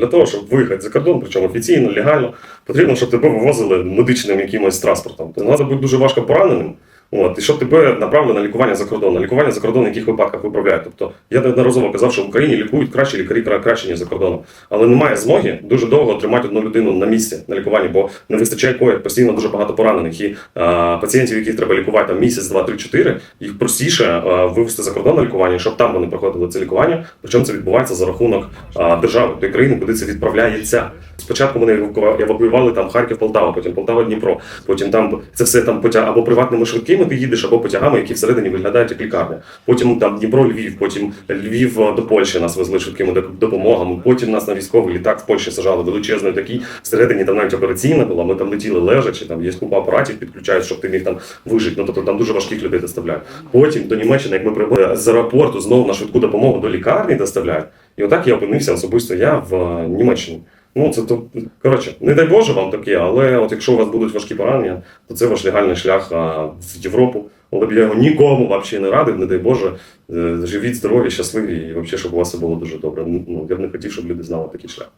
Для того, щоб виїхати за кордон, причому офіційно, легально, потрібно, щоб тебе вивозили медичним якимось транспортом. Ти треба бути дуже важко пораненим. От, і щоб тебе направили на лікування за кордон. На лікування за кордон в яких випадках виправляють. Тобто я неодноразово казав, що в Україні лікують кращі лікарі краще, ніж за кордоном. Але немає змоги дуже довго тримати одну людину на місці на лікуванні, бо не вистачає коїв, постійно дуже багато поранених. І а, пацієнтів, яких треба лікувати там місяць, два, три, чотири, їх простіше а, вивести за кордон на лікування, щоб там вони проходили це лікування. Причому це відбувається за рахунок а, держави тої країни, куди це відправляється. Спочатку вони евакуювали там Харків, Полтава, потім Полтава, Дніпро. Потім там це все там потяг або приватними швидкими ти їдеш, або потягами, які всередині виглядають як лікарня. Потім там Дніпро, Львів, потім Львів е, до Польщі нас везли швидкими допомогами. Потім нас на військовий літак в Польщі сажали величезний такий. Всередині там навіть операційна була. Ми там летіли лежачи, там є купа апаратів, підключають, щоб ти міг там вижити. Ну тобто там дуже важких людей доставляють. Потім до Німеччини, як ми прибули з аеропорту, знову на швидку допомогу до лікарні доставляють. І отак я опинився особисто я в е, Німеччині. Ну, це то коротше, не дай Боже вам таке, але от якщо у вас будуть важкі поранення, то це ваш легальний шлях а, в Європу. Але б я його нікому взагалі не радив, не дай Боже. Е, Живіть здорові, щасливі і взагалі, щоб у вас все було дуже добре. Ну, я б не хотів, щоб люди знали такий шлях.